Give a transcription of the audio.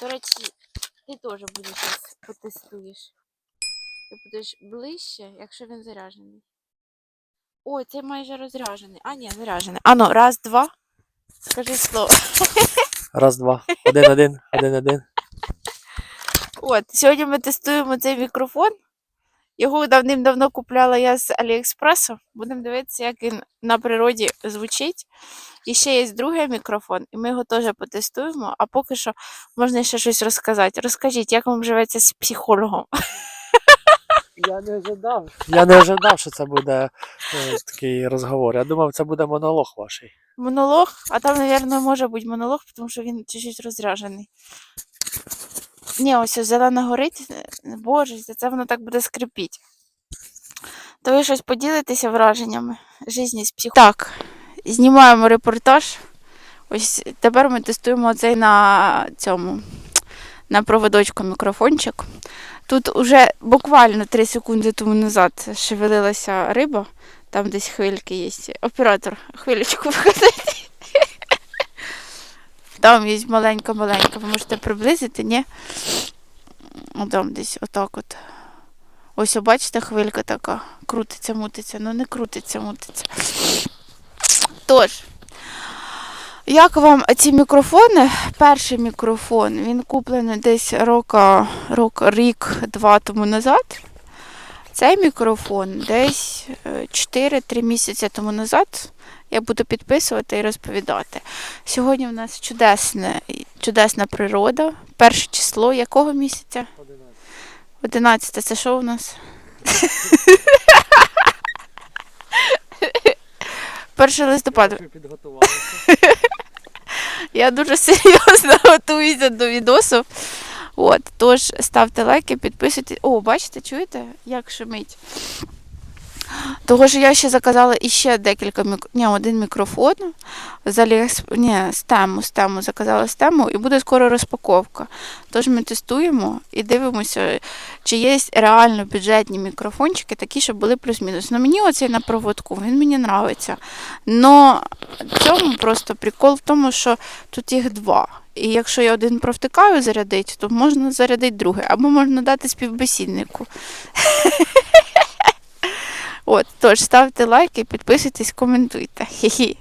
До речі, ти теж будеш зараз потестуєш. Ти будеш ближче, якщо він заряджений. О, це майже розряджений. А, ні, заряджений. Ану, раз, два. Скажи слово. Раз, два. Один, один, один, один. От, сьогодні ми тестуємо цей мікрофон. Його давним-давно купляла я з Аліекспресу. Будемо дивитися, як він на природі звучить. І ще є другий мікрофон, і ми його теж потестуємо. А поки що можна ще щось розказати. Розкажіть, як вам живеться з психологом? Я не ожидав. Я не ожидав, що це буде е, такий розговор. Я думав, це буде монолог ваш. Монолог, а там, мабуть, може бути монолог, тому що він чуть-чуть розряджений. Ні, ось зелена горить. е, Боже, це воно так буде скрипіть. То ви щось поділитеся враженнями житті з психо... Так, знімаємо репортаж. Ось тепер ми тестуємо цей на цьому на проводочку мікрофончик. Тут уже буквально 3 секунди тому назад шевелилася риба, там десь хвильки є. Оператор, хвилечку показати. Там є маленька-маленька, ви можете приблизити, ні? О, Там десь отак от. Ось, бачите, хвилька така. Крутиться, мутиться. Ну не крутиться, мутиться. Тож, як вам ці мікрофони? Перший мікрофон, він куплений десь рока, рок, рік-два тому назад. Цей мікрофон десь е, 4-3 місяці тому назад. Я буду підписувати і розповідати. Сьогодні в нас чудесне, чудесна природа. Перше число якого місяця? 11. Це що у нас? Перше листопада. Я дуже серйозно готуюся до відосу. От, тож ставте лайки, підписуйтесь. О, бачите, чуєте, як шумить? Того що я ще заказала іще декілька мік... Ні, один мікрофон. З Ні, з тему, з заказала з тему, і буде скоро розпаковка. Тож ми тестуємо і дивимося, чи є реально бюджетні мікрофончики, такі, щоб були плюс-мінус. Ну мені оцей на проводку, він мені подобається. Но цьому просто прикол в тому, що тут їх два. І якщо я один провтикаю зарядити, то можна зарядити другий, або можна дати співбесіднику. От, тож ставте лайки, підписуйтесь, коментуйте. Хі-хі.